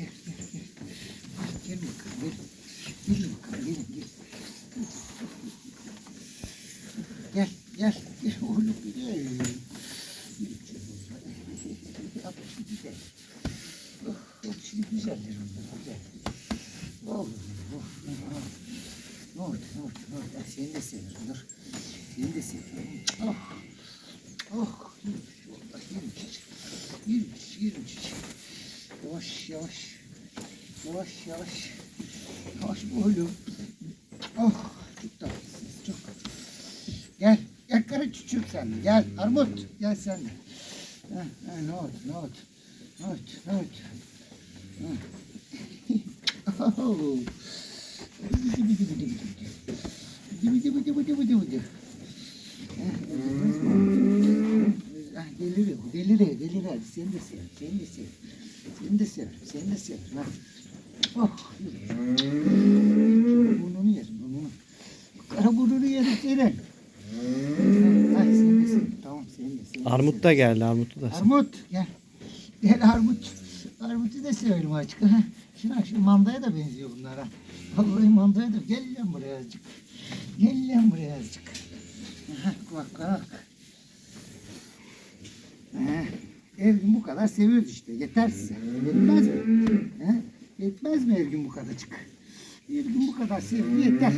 gel gel gel. Gel bakalım gel. Gel bakalım gelin gel. Gel gel gel oğlum gel. Yap şimdi gel. Oh, oh, şimdi güzeldir onlar güzel. Oh, oh, oh. Ne oldu, ne oldu, ne oldu? Ah, Seni de seviyorum, dur. Seni de seviyorum. Oh, oh, yürümüş, yürümüş. Yürümüş, yürümüş. Yavaş, yavaş. Yavaş, yavaş. Yavaş oğlum. Oh, çok tatlısınız, çok. Gel, gel karı çocuk sen. Gel, Armut, gel sen de. Ha, ha, ne oldu, ne oldu? Ne oldu, ne oldu? Ha. Oh. Bıdı bıdı bıdı bıdı bıdı. Bıdı bıdı bıdı bıdı bıdı. Deliriyor, deliriyor. Seni de sev, seni de sev. Seni de sev, seni de sev. Ha. Oh. Burnunu yerim, burnunu. Kara burnunu yerim senin. Ay seni de sev. Tamam seni de seni de Armut da geldi Armut'u da. Armut gel. Gel Armut. Armut'u da severim açık. Ha. Şuna şu mandaya da benziyor bunlara. Vallahi mandaya da. Gel lan buraya azıcık. Gel lan buraya azıcık. Bak bak. Ha. Her gün bu kadar seviyoruz işte. Yeter size. Yetmez mi? Ha? Yetmez mi her gün bu kadarcık? Her gün bu kadar sevgi yeter.